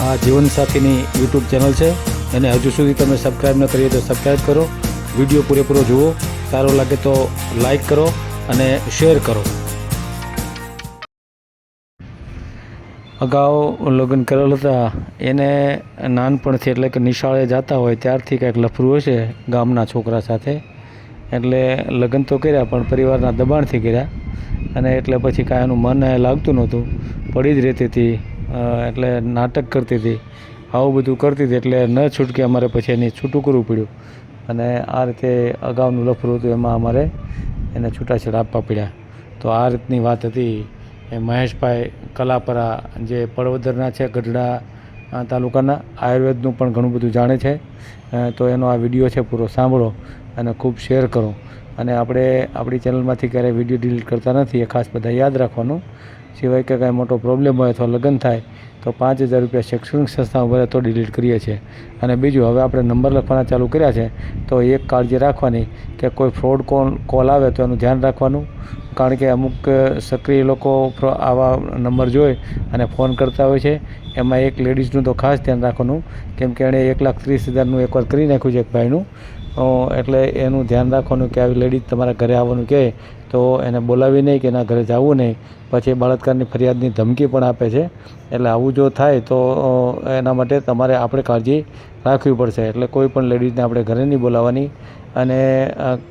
આ જીવનસાથીની YouTube channel છે. અને હજુ સુધી તમે સબસ્ક્રાઈબ ન કરીએ તો સબસ્ક્રાઈબ કરો. વીડિયો પૂરેપૂરો જુઓ. સારો લાગે તો લાઈક કરો અને શેર કરો. અગાઉ લગ્ન કરેલ હતા. એને નાનપણથી એટલે કે નિશાળે જતા હોય ત્યારથી કંઈક લફરું હશે ગામના છોકરા સાથે. એટલે લગ્ન તો કર્યા પણ પરિવારના દબાણથી કર્યા. અને એટલે પછી કાંઈ એનું મન લાગતું નહોતું. પડી જ રહેતી હતી. એટલે નાટક કરતી હતી. આવું બધું કરતી હતી એટલે ન છૂટકે અમારે પછી એની છૂટું કરવું પડ્યું. અને આ રીતે અગાઉનું લફરું હતું એમાં અમારે એને છૂટાછેડા આપવા પડ્યા. તો આ રીતની વાત હતી. એ મહેશભાઈ કલાપરા જે પડવદરના છે, ગઢડા તાલુકાના, આયુર્વેદનું પણ ઘણું બધું જાણે છે. તો એનો આ વીડિયો છે પૂરો સાંભળો અને ખૂબ શેર કરો. અને આપણે આપણી ચેનલમાંથી ક્યારેય વીડિયો ડિલીટ કરતા નથી, એ ખાસ બધા યાદ રાખવાનું. સિવાય કે કાંઈ મોટો પ્રોબ્લેમ હોય અથવા લગ્ન થાય, તો પાંચ હજાર રૂપિયા શૈક્ષણિક સંસ્થાઓ ભરે તો ડિલીટ કરીએ છીએ. અને બીજું, હવે આપણે નંબર લખવાના ચાલુ કર્યા છે, તો એક કાળજી રાખવાની કે કોઈ ફ્રોડ કોલ કોલ આવે તો એનું ધ્યાન રાખવાનું. કારણ કે અમુક સક્રિય લોકો આવા નંબર જોઈ અને ફોન કરતા હોય છે. એમાં એક લેડીઝનું તો ખાસ ધ્યાન રાખવાનું. કેમ કે એણે એક લાખ ત્રીસ હજારનું એકવાર કરી નાખ્યું છે એક ભાઈનું. એટલે એનું ધ્યાન રાખવાનું કે આવી લેડીઝ તમારા ઘરે આવવાનું કહે તો એને બોલાવી નહીં કે એના ઘરે જવું નહીં. પછી બળાત્કારની ફરિયાદની ધમકી પણ આપે છે. એટલે આવું જો થાય તો એના માટે તમારે આપણે કાળજી રાખવી પડશે. એટલે કોઈ પણ લેડીઝને આપણે ઘરે નહીં બોલાવવાની અને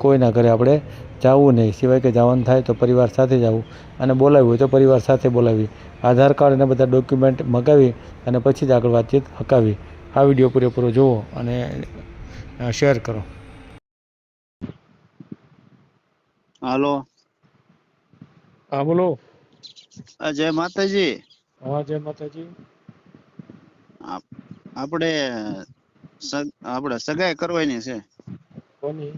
કોઈના ઘરે આપણે જવું નહીં. સિવાય કે જવાનું થાય તો પરિવાર સાથે જવું અને બોલાવવું હોય તો પરિવાર સાથે બોલાવી. આધાર કાર્ડ અને બધા ડોક્યુમેન્ટ મગાવી અને પછી જ આગળ વાતચીત હકાવી. આ વીડિયો પૂરેપૂરો જુઓ અને શેર કરો. હાલો. હા બોલો. જય માતાજી. હા જય માતાજી. આપણે આપણે સગાઈ કરવાની છે. કોની?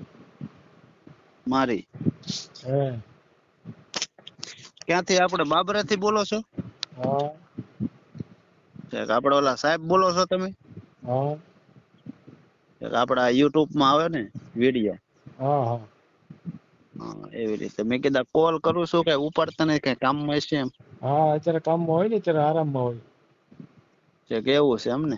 મારી. હે. ક્યાંથી આપણે બાબરાથી બોલો છો? હા. આપણે ઓલા સાહેબ બોલો છો તમે? હા. છેક youtube માં આવે ને video. હા હા. હા એવી રીતે. મેં કીધા કોલ કરું શું કઈ ઉપાડતા નહિ કઈ કામમાં હશે એમ? હા અત્યારે કામમાં હોય ને અત્યારે આરામમાં હોય છે કેવું છે એમ ને?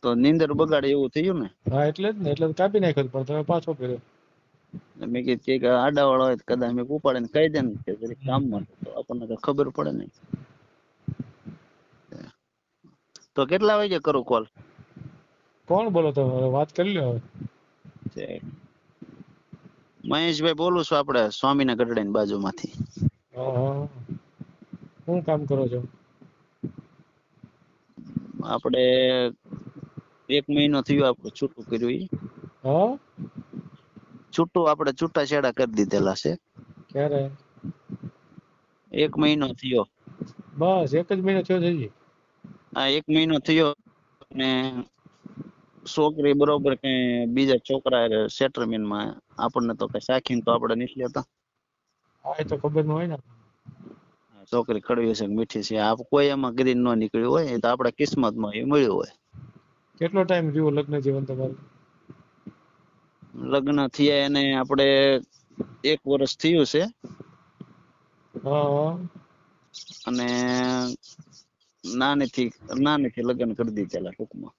તો નીંદર બગાડે એવું થયું ને? હા એટલે જ ને એટલે કાપી નાખ્યો પણ તમે પાછો કર્યો મેં કીધું કે આડા વાળા હોય કદાચ મેં ઉપાડે ને કહી દે ને કે જરીક કામમાં. તો આપણને તો ખબર પડે ને તો કેટલા વાગે કરું કોલ કોણ બોલો તમે? વાત કરી લો હવે. મહેશભાઈ બોલું છું આપણે સ્વામીના ગઢડાની બાજુમાંથી. શું કામ કરો છો? આપણે એક મહિનો થયો આપણે છૂટું કર્યું હ? છૂટું આપણે છૂટાછેડા કરી દીધેલા છે. ક્યારે? એક મહિનો થયો. બસ એક જ મહિનો થયો છે હા આ એક મહિનો થયો ને છોકરી બરોબર કઈ બીજા છોકરા સેટલમેન્ટમાં આપણને તો કઈ સાખી તો આપણે નીકળ્યા હતા હા એ તો ખબર ન હોય ને. છોકરી કડવી છે મીઠી છે. આપ કોઈ એમાં ગ્રીન ન નીકળ્યું હોય એ તો આપણા કિસ્મતમાં એ મળ્યું હોય. કેટલો ટાઈમ રહ્યો લગ્ન જીવન તમારું? લગ્ન થયા એને આપણે એક વર્ષ થયું છે. અને નાની થી નાની થી લગ્ન કરી દીધેલા ટૂંકમાં.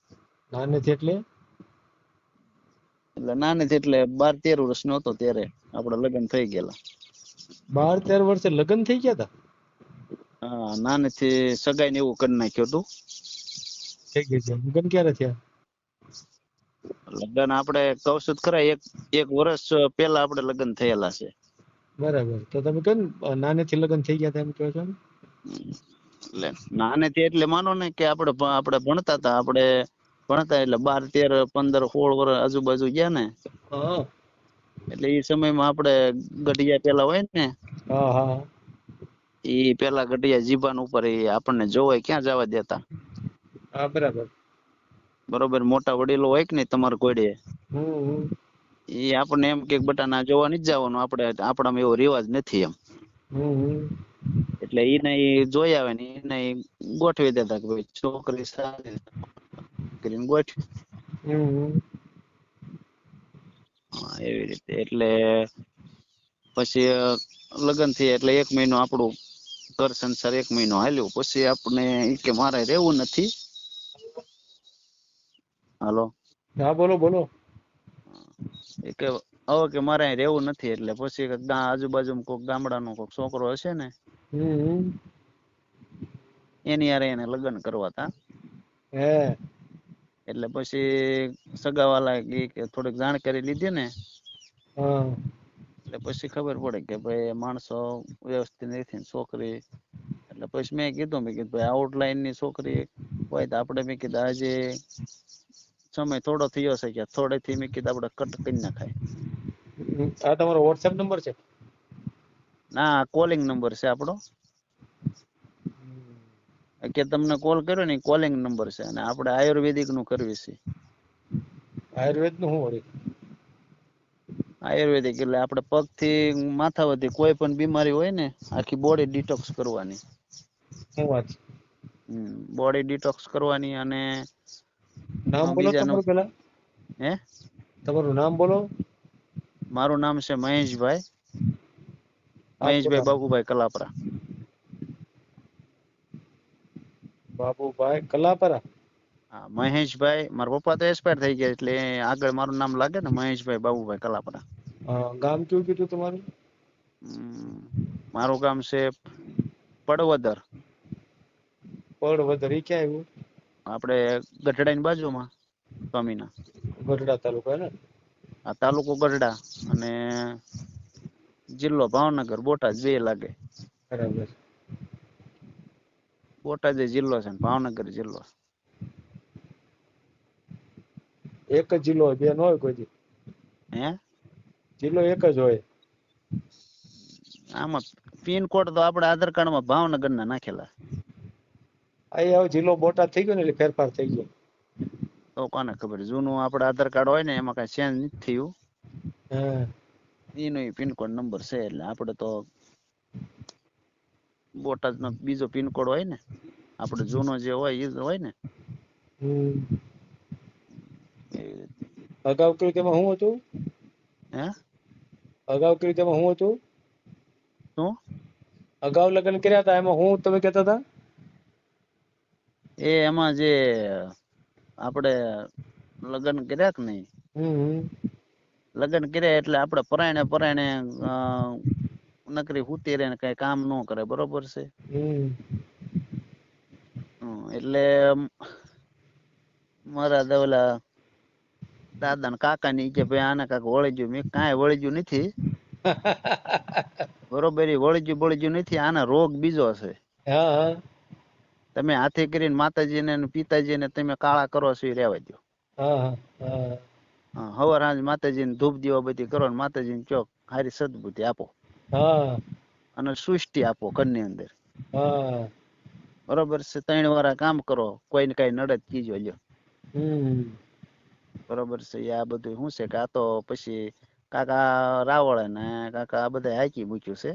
નાનેથી એટલે? એટલે નાનેથી એટલે બાર તેર વર્ષ નો હતો ત્યારે આપડે લગ્ન થઈ ગયેલા. બાર તેર વર્ષે લગ્ન થઈ ગયા હતા હા નાનેથી સગાઈ ને એવું કરી નાખ્યું હતું. થઈ ગયું છે. લગ્ન ક્યારે થયા? લગ્ન આપણે કહું ખરા એક એક વર્ષ પહેલા આપણે લગ્ન થયેલા છે. બરાબર. તો તમે કેમ નાનેથી લગ્ન થઈ ગયા હતા એમ કહો છો ને એટલે નાનેથી એટલે માનો ને કે આપણે આપણે ભણતા હતા આપણે ભણતા એટલે બાર તેર પંદર સોળ વર્ષ આજુબાજુ ગયા ને એટલે એ સમયમાં આપણે ગઢિયા પેલા હોય ને એ પેલા ગઢિયા જીભાન ઉપર એ આપણને જોવે ક્યાં જવા દેતા હા બરાબર બરોબર મોટા વડીલો હોય કે નહીં તમારા હમ. એ આપણને એમ કે બટા ના જોવા નથી જવાનું આપણે આપણામાં એવો રિવાજ નથી એમ. એટલે એને જોઈ આવે ને એને ગોઠવી દેતા કે ભાઈ છોકરી સારી. કરીને હમ. એવી રીતે. એટલે પછી લગ્ન થયા એટલે એક મહિનો આપણું ઘર સંસાર એક મહિનો હાલ્યો. પછી આપણે કે મારે રહેવું નથી. હાલો? હા બોલો બોલો. કે હવે કે મારે અહીં રહેવું નથી એટલે પછી આજુબાજુ કોક ગામડાનો કોઈક છોકરો હશે ને એની હારે એને લગ્ન કરવા હતા હે. એટલે પછી સગાવાલા કે થોડીક જાણકારી લીધી ને એટલે પછી ખબર પડે કે ભાઈ માણસો વ્યવસ્થિત નથી છોકરી. એટલે પછી મેં કીધું મેં કીધું ભાઈ આઉટલાઈનની છોકરી હોય તો આપણે મેં કીધું આજે સમય થોડો થયો છે કે થોડેથી મેં કીધું આપણે કટ કરી નાખાય. આ તમારો વોટ્સએપ નંબર છે? ના કોલિંગ નંબર છે આપણો. કે તમને કોલ કર્યો ને કોલિંગ નંબર છે અને આપણે આયુર્વેદિકનું કરવી છે. આયુર્વેદનું શું વળી? આયુર્વેદિક એટલે આપણે પગથી માથા વધી કોઈ પણ બીમારી હોય ને આખી બોડી ડિટોક્સ કરવાની. શું વાત બોડી ડિટોક્સ કરવાની અને નામ બોલો તમારું પેલા. હે? તમારું નામ બોલો. મારું નામ છે મહેશભાઈ. મહેશભાઈ બાબુભાઈ કલાપરા. બાબુભાઈ કલાપરા. હા મહેશભાઈ મારા પપ્પા તો એક્સપાયર થઈ ગયા એટલે આગળ મારું નામ લાગે ને મહેશભાઈ બાબુભાઈ કલાપરા. ગામ કયું કીધું તમારું? મારું ગામ છે પડવદર. પડવદર એ ક્યાં આવ્યું? આપણે ગઢડાની બાજુમાં સ્વામીના. ગઢડા તાલુકા ને? આ તાલુકો ગઢડા અને જિલ્લો ભાવનગર બોટાદ બે લાગે. બરાબર. બોટાદ જિલ્લો છે ભાવનગર જિલ્લો એક જ જિલ્લો હોય બે ન હોય કોઈ હે? જિલ્લો એક જ હોય. આમાં પિનકોડ તો આપણા આધાર કાર્ડમાં ભાવનગર ના નાખેલા અહીં હવે જિલ્લો બોટાદ થઈ ગયો ને એટલે ફેરફાર થઈ ગયો. તો કોને ખબર? જૂનું આપણે આધાર કાર્ડ હોય ને એમાં કઈ ચેન્જ નથી થયું. હા. એનો પિનકોડ નંબર છે એટલે આપણે તો બોટાદ નો બીજો પિનકોડ હોય ને આપણે જૂનો જે હોય એ જ હોય ને. અગાઉ કઈ તેમાં શું હતું? હે? અગાઉ કઈ તેમાં શું હતું? શું? અગાઉ લગ્ન કર્યા હતા એમાં હું તમે કહેતા હતા? એ એમાં જે આપણે લગ્ન કર્યા કે નહીં? હમ લગ્ન કર્યા એટલે આપણે પરાયણે પરાયણે નકરી હુતી રહે ને કઈ કામ નો કરે બરોબર છે? એટલે મારા દવલા દાદા ને કાકા ની કે ભાઈ આને કાક વળજ્યું મેં કાંઈ વળજ્યું નથી. બરોબર ઈ વળી ગયું નથી આના રોગ બીજો છે. તમે હાથે કરીને માતાજીને ને પિતાજીને તમે કાળા કરો છો એ રહેવા દો હવાર સાંજ માતાજીને ધૂપ દીવા બધી કરો ને માતાજીને ચોક હારી સદબુદ્ધિ આપો. હા. અને સૃષ્ટિ આપો ઘરની અંદર. હા. બરોબર છે ત્રણ વાર કામ કરો કોઈ ને કઈ નડદ કીજો લ્યો. બરોબર છે આ બધું શું છે કે આ તો પછી કાકા રાવળ ને કાકા આ બધા હાકી મૂક્યું છે.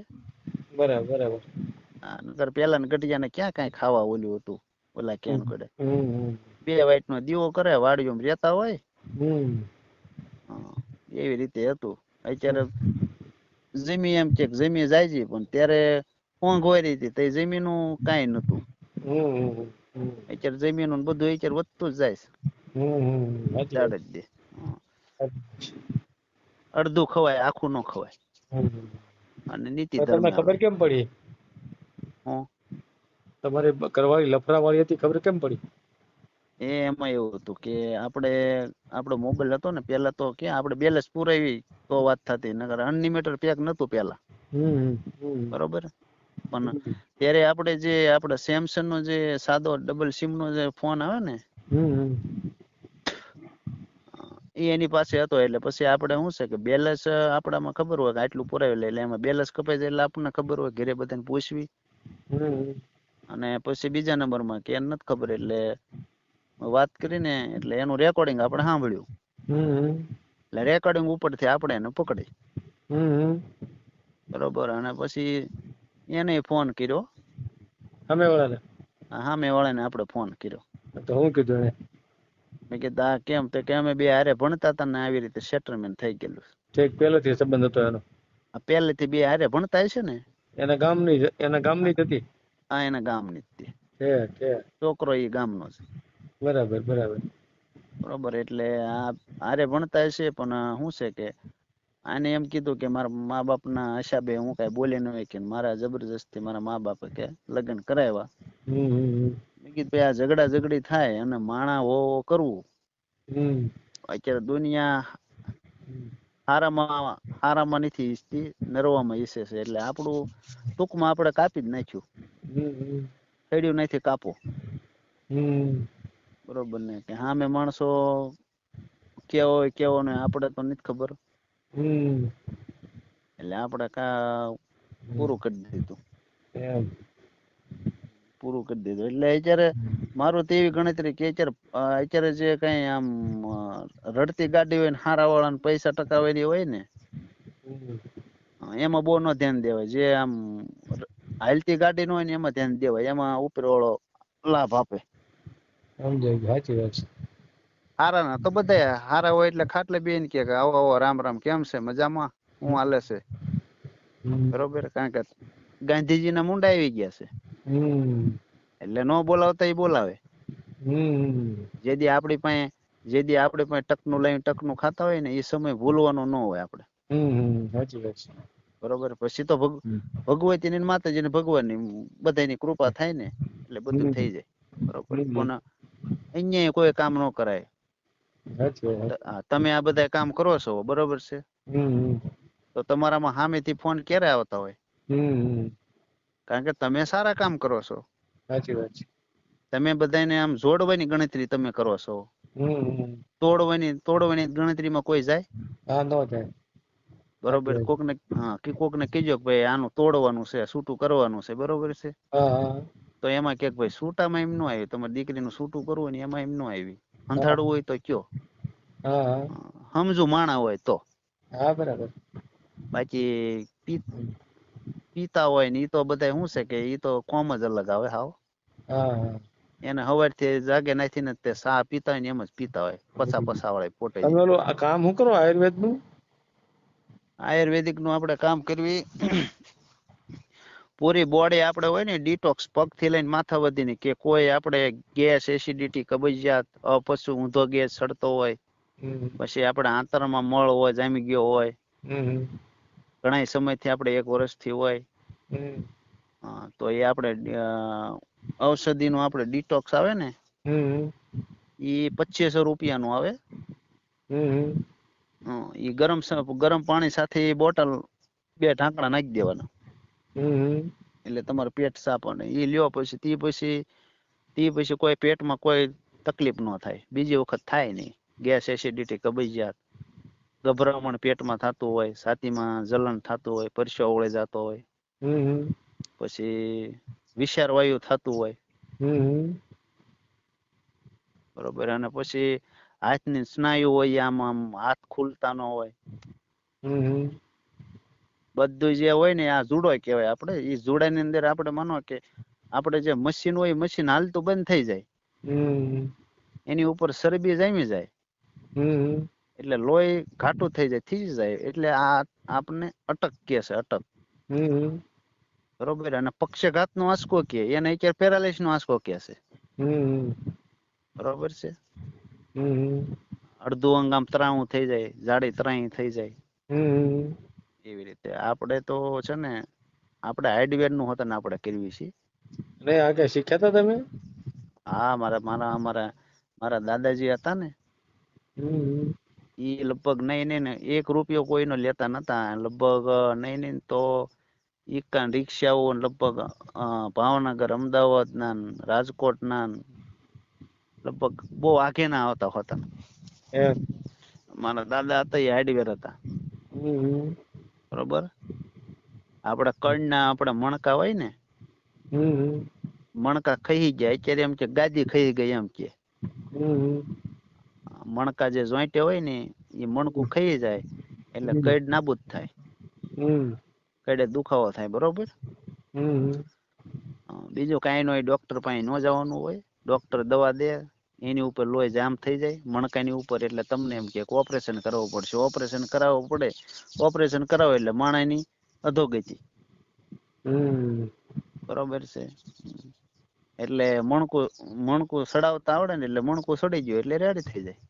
બરાબર બરાબર. પેલા નકર પેલા ને ક્યાં કઈ ખાવા ઓલું હતું ઓલા ક્યાં કરે બે વાઈટ નો દીવો કરે વાડીઓ રહેતા હોય. એવી રીતે હતું. અત્યારે જમી એમ કે જમી જાય છે પણ ત્યારે ઊંઘ હોય રહી હતી તે જમીનું કાંઈ નતું અત્યારે જમીન ને બધું અત્યારે વધતું જ જાય છે. ચાલે જ દે. અડધું ખવાય આખું ન ખવાય. અને નીતિ તમને ખબર કેમ પડી? હું? તમારી કરવાળી લફરાવાળી હતી ખબર કેમ પડી? એ એમાં એવું હતું કે આપણે આપણો મોબાઈલ હતો ને પેલા તો કે આપણે બેલેન્સ પુરાવી તો વાત થતી નકર અનલિમિટેડ પેક નતું પેલા બરોબર? પણ ત્યારે આપણે જે આપણે સેમસંગ નો જે સાદો ડબલ સિમ નો જે ફોન આવે ને એ એની પાસે હતો એટલે પછી આપણે શું છે કે બેલેન્સ આપણામાં ખબર હોય કે આટલું પુરાવી લે એટલે એમાં બેલેન્સ કપાઈ જાય એટલે આપણને ખબર હોય ઘરે બધાને પૂછવી. અને પછી બીજા નંબરમાં કે નથી ખબર એટલે વાત કરીને એટલે એનું રેકોર્ડિંગ આપણે સાંભળ્યું. એટલે રેકોર્ડિંગ ઉપરથી આપણે એને પકડી. બરોબર અને પછી એને ફોન કર્યો. સામે વાળાને? સામે વાળાને આપણે ફોન કર્યો. તો હું કીધું એને? મેં કીધું આ કેમ? તો કે અમે બે હારે ભણતા હતા ને આવી રીતે સેટલમેન્ટ થઈ ગયેલું. છે. પહેલેથી સંબંધ હતો એનો. આ પહેલેથી બે હારે ભણતા છે ને? એના ગામની એના ગામની જ હતી? આ એના ગામની જ તે છે છે છોકરો એ ગામનો છે. બરાબર બરાબર. બરોબર એટલે આ આરે ભણતા હશે પણ શું છે કે આને એમ કીધું કે મારા મા બાપના હિસાબે હું કઈ બોલી ન કે મારા જબરજસ્તી મારા મા બાપે કે લગ્ન કરાવ્યા. મેં કીધું ભાઈ આ ઝઘડા ઝઘડી થાય અને માણા હો કરવું. અત્યારે દુનિયા હારામાં હારામાં નથી ઈચ્છતી નરવામાં ઈચ્છે છે એટલે આપણું ટૂંકમાં આપણે કાપી જ નાખ્યું. ખેડ્યું નથી કાપો. હમ. બરોબર ને કે સામે માણસો કેવો હોય કેવો ને આપણે તો નથી ખબર. એટલે આપણે કા પૂરું કરી દીધું. પૂરું કરી દીધું. એટલે અત્યારે મારું તો એવી ગણતરી કે અત્યારે અત્યારે જે કઈ આમ રડતી ગાડી હોય ને હારા વાળા ને પૈસા ટકાવેલી હોય ને એમાં બહુ ન ધ્યાન દેવાય. જે આમ હાલતી ગાડી નો હોય ને એમાં ધ્યાન દેવાય. એમાં ઉપર વાળો લાભ આપે. સમજાય ગયું સાચી વાત છે. હારા ના તો બધા હારા હોય એટલે ખાટલે બેન કે આવો આવો રામ રામ કેમ છે? મજામાં? હું હાલે છે? બરોબર? કારણ કે ગાંધીજીના મુંડા આવી ગયા છે. એટલે નો બોલાવતા એ બોલાવે. જેદી આપણી પાસે જેદી આપણી પાસે ટકનું લઈને ટકનું ખાતા હોય ને એ સમય ભૂલવાનો ન હોય આપણે. સાચી વાત છે. બરોબર? પછી તો ભગ ભગવતી ને માતાજી ને ભગવાનની બધાની કૃપા થાય ને એટલે બધું થઈ જાય. બરોબર? હમ. અહીંયા કોઈ કામ ન કરાય. તમે આ બધા કામ કરો છો બરોબર છે? તો તમારામાં સામેથી ફોન ક્યારે આવતા હોય? કારણ કે તમે સારા કામ કરો છો. સાચી વાત છે. તમે બધાને આમ જોડવાની ગણતરી તમે કરો છો. તોડવાની તોડવાની ગણતરીમાં કોઈ જાય? હા નો થાય બરોબર કોક ને કોકને હા કે કોકને કીજો કે ભાઈ આનું તોડવાનું છે છૂટું કરવાનું છે બરોબર છે? હા. તો એમાં કે ભાઈ સૂટામાં એમ ન આવ્યું તમારી દીકરીનું સૂટું કરવું ને એમાં એમ ન આવી. હંધાડવું હોય તો કયો? સમજુ માણા હોય તો. હા બરાબર. બાકી પીતા હોય ને ઈ તો બધા શું છે કે ઈ તો કોમ જ અલગ આવે હાવ. હા હવારથી જાગે નાખી ને તે સા પીતા હોય ને એમ જ પીતા હોય. પછા પછા વાળા પોટે તમે ઓલું કામ શું કરો આયુર્વેદનું આયુર્વેદિકનું આપણે કામ કરવી. પૂરી બોડી આપણે હોય ને ડિટોક્સ પગથી લઈને માથા વધીને કે કોઈ આપણે ગેસ એસિડિટી કબજિયાત પશુ ઊંધો ગેસ ચડતો હોય પછી આપણે આંતરમાં મળ હોય જામી ગયો હોય ઘણા સમયથી આપણે એક વર્ષથી હોય. તો એ આપણે ઔષધિનું આપણે ડિટોક્સ આવે ને એ પચીસો રૂપિયાનું આવે. ઈ ગરમ ગરમ પાણી સાથે એ બોટલ બે ઢાંકણા નાખી દેવાના. એટલે તમારું પેટ સાફ અને એ લ્યો પછી તે પછી તે પછી કોઈ પેટમાં કોઈ તકલીફ ન થાય. બીજી વખત થાય નહીં. ગેસ એસિડિટી કબજિયાત. ગભરામણ પેટમાં થતું હોય છાતીમાં જલન થતું હોય પરસેવો વળે જતો હોય. પછી વિશાર વાયુ થતું હોય. બરોબર. અને પછી હાથની સ્નાયુ હોય આમ આમ હાથ ખુલતા ન હોય. બધું જે હોય ને આ જુડો કહેવાય આપણે. એ જુડાની અંદર આપણે માનો કે આપણે જે મશીન હોય મશીન હાલતું બંધ થઈ જાય. એની ઉપર ચરબી જામી જાય. એટલે લોહી ઘાટું થઈ જાય થઈ જાય. એટલે આ આપણને અટક કે છે અટક. બરોબર? અને પક્ષઘાત નો આંસકો કે એને અત્યારે પેરાલિસ નો આંસકો કે છે. બરોબર છે? અડધું અંગ આમ ત્રાણું થઈ જાય જાડી ત્રાણી થઈ જાય. એવી રીતે. આપણે તો છે ને આપણે હાર્ડવેરનું હોતા ને આપણે કરવી છે ને આ કઈ શીખ્યા હતા તમે? હા મારા મારા મારા મારા દાદાજી હતા ને. ઈ લગભગ નહીં નહીં ને એક રૂપિયો કોઈનો લેતા નતા. લગભગ નહીં નહીં તો ઈકા રિક્ષાઓ લગભગ ભાવનગર અમદાવાદ ના રાજકોટ ના લગભગ બહુ આઘે ના આવતા હોતા. મારા દાદા હતા એ હાર્ડવેર હતા. બરોબર? આપડા કણના આપડા મણકા હોય ને મણકા ખાઈ જાય અત્યારે એમ કે ગાદી ખાઈ ગઈ એમ કે. મણકા જે જોઈન્ટે હોય ને એ મણકું ખાઈ જાય એટલે કડ નાબૂદ થાય. કડે દુખાવો થાય બરોબર? બીજું કાંઈ ન હોય ડોક્ટર પાસે ન જવાનું હોય. ડોક્ટર દવા દે એની ઉપર લોહી જામ થઈ જાય મણકાની ઉપર. એટલે તમને એમ કે ઓપરેશન કરાવવું પડશે. ઓપરેશન કરાવવું પડે. ઓપરેશન કરાવો એટલે માણાની અધોગતિ. બરોબર છે. એટલે મણકું મણકું સડાવતા આવડે ને એટલે મણકું સડી ગયું એટલે રેડી થઈ જાય.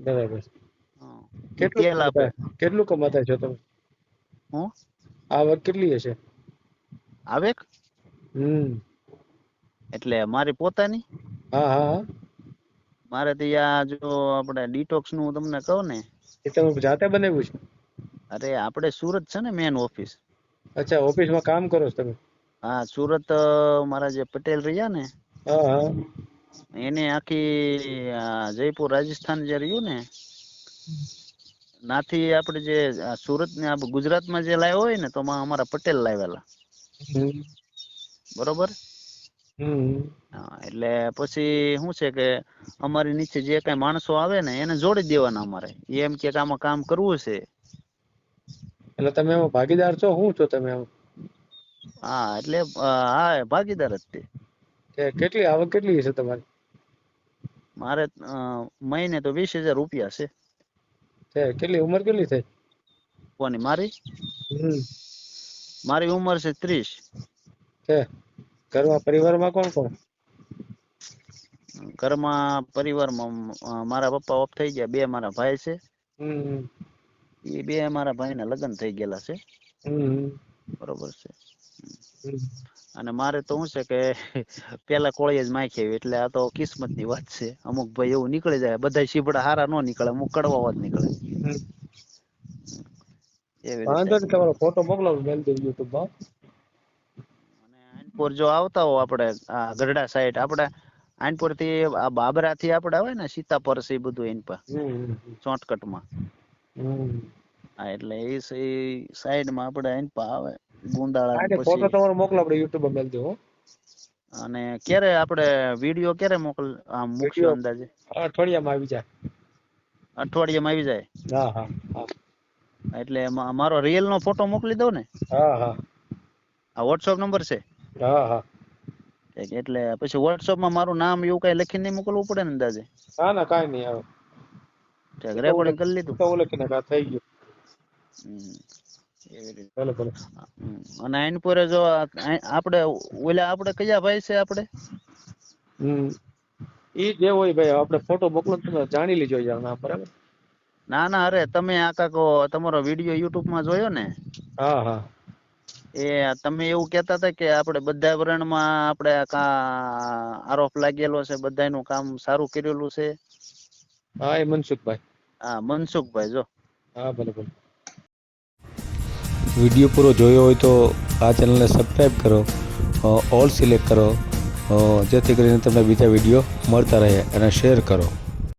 બરાબર. કેટલું કેટલું કમાતા છો તમે? હું? આવક કેટલી હશે? આવે હમ. એટલે મારી પોતાની? હા હા. મારે તો આ જો આપણે ડિટોક્સનું તમને કહું ને. એ તમે જાતે બનાવ્યું છે? અરે આપણે સુરત છે ને મેન ઓફિસ અચ્છા ઓફિસમાં કામ કરો છો તમે? હા સુરત મારા જે પટેલ રહ્યા ને. એને આખી આ, જયપુર રાજસ્થાન જે રહ્યું ને નાથી આપણે જે સુરત ને આ ગુજરાતમાં જે લાવ્યો હોય ને તો અમારા પટેલ લાવેલા બરોબર? એટલે પછી શું છે કે અમારી નીચે જે કઈ માણસો આવે ને એને જોડી દેવાના અમારે. એમ કે આમાં કામ કરવું છે. એટલે તમે એમાં ભાગીદાર છો? શું છો તમે હા એટલે હા ભાગીદાર જ તે. કેટલી આવક કેટલી છે તમારી? મારે મહિને તો વીસ હજાર રૂપિયા છે. કેટલી ઉંમર કેટલી થઈ? કોની મારી? મારી ઉંમર છે ત્રીસ. ઘરમાં પરિવારમાં કોણ કોણ? ઘરમાં પરિવારમાં મારા પપ્પા ઓફ થઈ ગયા. બે મારા ભાઈ છે. એ બે મારા ભાઈના લગ્ન થઈ ગયેલા છે. બરોબર છે. અને મારે તો શું છે કે પેલા કોળીએ જ માખી આવી એટલે આ તો કિસ્મતની વાત છે. અમુક ભાઈ એવું નીકળી જાય. બધા શીપડા હારા નો નીકળે. અમુક કડવા જ નીકળે. વાંધો તમારો ફોટો મોકલાવું મેલ દઉં યુટ્યુબમાં. આનપુર જો આવતા હો આપણે આ ગઢડા સાઈડ આપણે આનપુરથી આ બાબરા થી આપણે આવે ને સીતાપર છે બધું એની પર ચોટકટમાં એટલે એ સાઈડમાં આપણે એની પર આવે ગુંદાળા ફોટો તમારો મોકલો આપણે યુટ્યુબ પર મેલ અને ક્યારે આપણે વીડિયો ક્યારે મોકલ આમ મૂકશું અંદાજે? અઠવાડિયામાં આવી જાય. અઠવાડિયામાં આવી જાય? હા હા હા. એટલે મારો રિયલ નો ફોટો મોકલી દઉં ને? હા હા. આ વોટ્સઅપ નંબર છે? હા હા. એટલે પછી WhatsApp માં મારું નામ એવું કઈ લખીને નહીં મોકલવું પડે ને અંદાજે? ના ના કાંઈ નહીં આવે. રેકોર્ડિંગ કરી લીધું. તો લખીને કા થઈ ગયું. ભલે ભલે અને આઈનપુરે જો આપણે ઓલા આપણે કયા ભાઈ છે આપણે? ઈ જે હોય ભાઈ આપણે ફોટો મોકલો તમે જાણી લેજો યાર બરાબર? ના ના અરે તમે આ કાકો તમારો વિડિયો યુટ્યુબમાં જોયો ને? હા હા. એ તમે એવું કહેતા હતા કે આપણે બધા વરણમાં આપણે કા આરોપ લાગેલો છે બધાયનું કામ સારું કરેલું છે? હા એ મનસુખભાઈ. હા મનસુખભાઈ જો. હા ભલે ભલે. વીડિયો પૂરો જોયો હોય તો આ ચેનલને સબસ્ક્રાઈબ કરો ઓલ સિલેક્ટ કરો જેથી કરીને તમને બીજા વીડિયો મળતા રહે અને શેર કરો.